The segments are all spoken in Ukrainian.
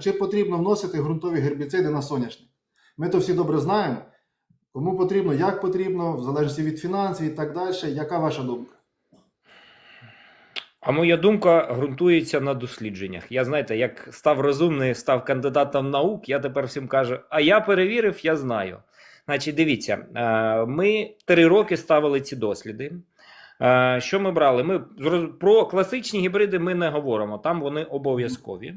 чи потрібно вносити ґрунтові гербіциди на соняшник? Ми то всі добре знаємо. Кому потрібно, як потрібно, в залежності від фінансів і так далі. Яка ваша думка? А моя думка ґрунтується на дослідженнях. Я знаєте, як став розумний, став кандидатом наук, я тепер всім кажу: а я перевірив, я знаю. Значить, дивіться, е, ми три роки ставили ці досліди. Е, Що ми брали? Ми про класичні гібриди ми не говоримо. Там вони обов'язкові.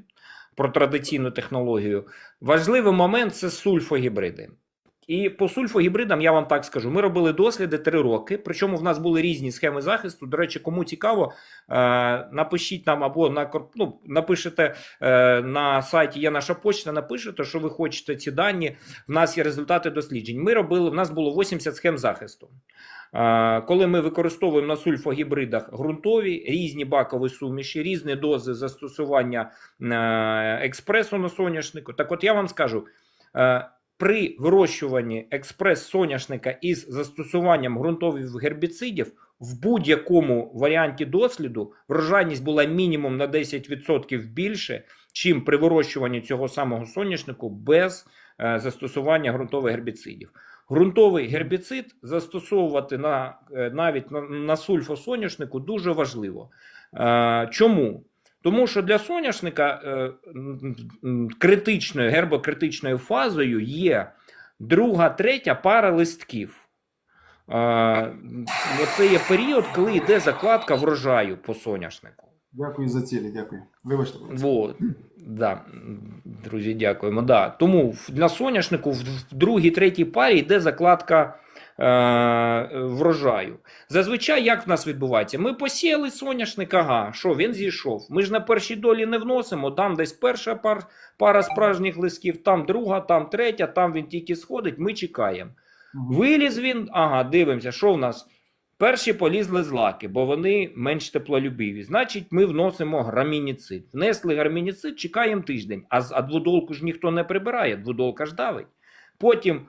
Про традиційну технологію. Важливий момент це сульфогібриди. І по сульфогібридам я вам так скажу: ми робили досліди три роки. Причому в нас були різні схеми захисту. До речі, кому цікаво, е, напишіть нам або на ну, напишете е, на сайті є наша почта, напишете, що ви хочете ці дані. В нас є результати досліджень. Ми робили, в нас було 80 схем захисту. Коли ми використовуємо на сульфогібридах ґрунтові різні бакові суміші, різні дози застосування е, експресу на соняшнику. Так, от я вам скажу. е, При вирощуванні експрес соняшника із застосуванням ґрунтових гербіцидів в будь-якому варіанті досліду врожайність була мінімум на 10% більше, чим при вирощуванні цього самого соняшнику без е, застосування ґрунтових гербіцидів. Ґрунтовий гербіцид застосовувати на, е, навіть на, на сульфосоняшнику дуже важливо. Е, чому? Тому що для соняшника е, критичною гербокритичною фазою є друга, третя пара листків. Е, Це є період, коли йде закладка врожаю по соняшнику. Дякую за цілі, дякую. Вибачте. Вот. Да. Друзі, дякуємо. Да. Тому на соняшнику в в другій, третій парі йде закладка е, врожаю. Зазвичай як в нас відбувається? Ми посіяли соняшник, ага, що він зійшов. Ми ж на першій долі не вносимо, там десь перша пар, пара справжніх листків, там друга, там третя, там він тільки сходить, ми чекаємо. Виліз він, ага, дивимося, що в нас. Перші полізли злаки, бо вони менш теплолюбиві. Значить, ми вносимо грамініцид. Внесли грамініцид, чекаємо тиждень. А, з- а дводолку ж ніхто не прибирає, дводолка ж давить. Потім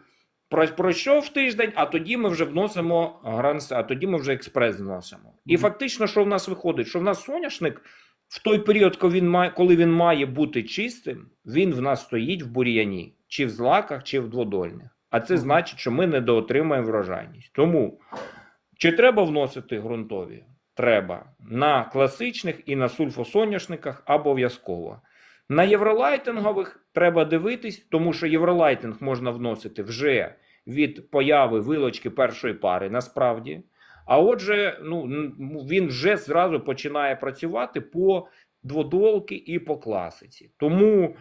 пройшов тиждень, а тоді ми вже вносимо гранс, а тоді ми вже експрес вносимо. І фактично, що в нас виходить? Що в нас соняшник в той період, коли він має, коли він має бути чистим, він в нас стоїть в бур'яні, чи в злаках, чи в дводольних. А це значить, що ми недоотримаємо врожайність. Тому чи треба вносити ґрунтові? Треба. На класичних і на сульфосоняшниках обов'язково. На євролайтингових треба дивитись, тому що євролайтинг можна вносити вже від появи вилочки першої пари, насправді. А отже, ну, він вже зразу починає працювати по дводолки і по класиці. Тому